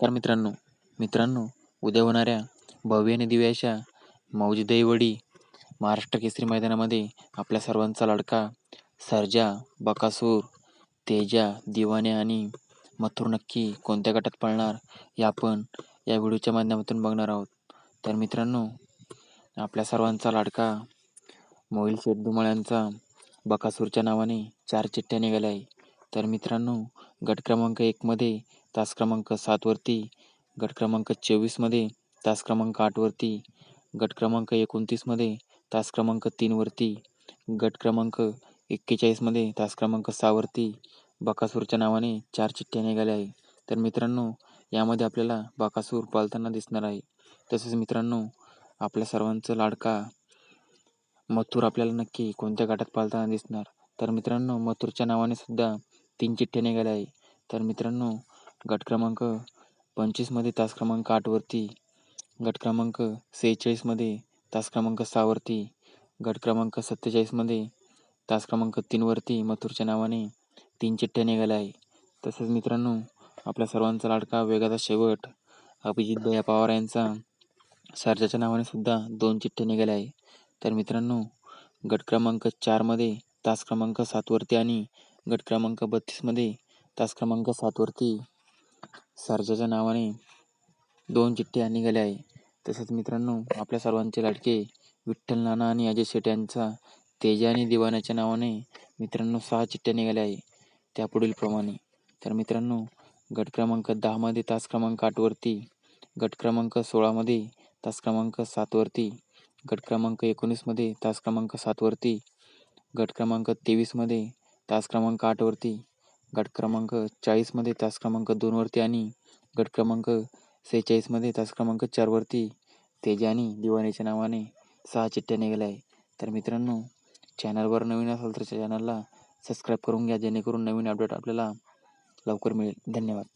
नमस्कार मित्रांनो. मित्रांनो उद्या होणाऱ्या भव्य आणि दिव्य अशा महाराष्ट्र केसरी मैदानामध्ये आपल्या सर्वांचा लाडका सर्जा बकासूर तेजा दिवाने आणि मथुर नक्की कोणत्या गटात पळणार हे आपण या व्हिडिओच्या माध्यमातून बघणार आहोत. तर मित्रांनो आपल्या सर्वांचा लाडका मोहिल शेठ धुमाळ्यांचा बकासूरच्या नावाने चार चिठ्ठ्या निघाल्या आहे. तर मित्रांनो गट क्रमांक एकमध्ये तास क्रमांक सातवरती गट क्रमांक चोवीसमध्ये तास क्रमांक आठवरती गट क्रमांक एकोणतीसमध्ये तास क्रमांक तीनवरती गट क्रमांक एक्केचाळीसमध्ये तास क्रमांक सहावरती बकासूरच्या नावाने चार चिठ्ठ्या निघाल्या आहे तर मित्रांनो यामध्ये आपल्याला बकासूर पालताना दिसणार आहे. तसेच मित्रांनो आपल्या सर्वांचं लाडका मथुर आपल्याला नक्की कोणत्या गटात पालताना दिसणार? तर मित्रांनो मथुरच्या नावाने सुद्धा तीन चिठ्ठ्या निघाल्या आहे. तर मित्रांनो गट क्रमांक पंचवीसमध्ये तास क्रमांक आठवरती गट क्रमांक सेहेचाळीसमध्ये तास क्रमांक सहावरती गट क्रमांक सत्तेचाळीसमध्ये तास क्रमांक तीनवरती मथुरच्या नावाने तीन चिठ्ठ्या निघाल्या आहे. तसंच मित्रांनो आपल्या सर्वांचा लाडका वेगाचा शेवट अभिजित भैया पवार यांचा सरजाच्या नावाने सुद्धा दोन चिठ्ठ्या निघाल्या आहे. तर मित्रांनो गट क्रमांक चारमध्ये तास क्रमांक सातवरती आणि गट क्रमांक बत्तीसमध्ये तास क्रमांक सातवरती सर्जाच्या नावाने दोन चिठ्ठ्या निघाल्या आहे. तसेच मित्रांनो आपल्या सर्वांचे लाडके विठ्ठल नाना आणि अजय शेट यांचा तेजा आणि दिवाण्याच्या नावाने मित्रांनो सहा चिठ्ठ्या निघाल्या आहे. त्या पुढील प्रमाणे. तर मित्रांनो गट क्रमांक दहामध्ये तास क्रमांक आठवरती गट क्रमांक सोळामध्ये तास क्रमांक सातवरती गट क्रमांक एकोणीसमध्ये तास क्रमांक सातवरती गट क्रमांक तेवीसमध्ये तास क्रमांक आठवरती गट क्रमांक चाळीसमध्ये तास क्रमांक दोनवरती आणि गट क्रमांक सेहेचाळीसमध्ये तास क्रमांक चारवरती तेजी आणि दिवाणीच्या नावाने सहा चिठ्ठ्या निघाल्या आहे तर मित्रांनो चॅनलवर नवीन असाल तर चॅनलला सबस्क्राईब करून घ्या जेणेकरून नवीन अपडेट आपल्याला लवकर मिळेल. धन्यवाद.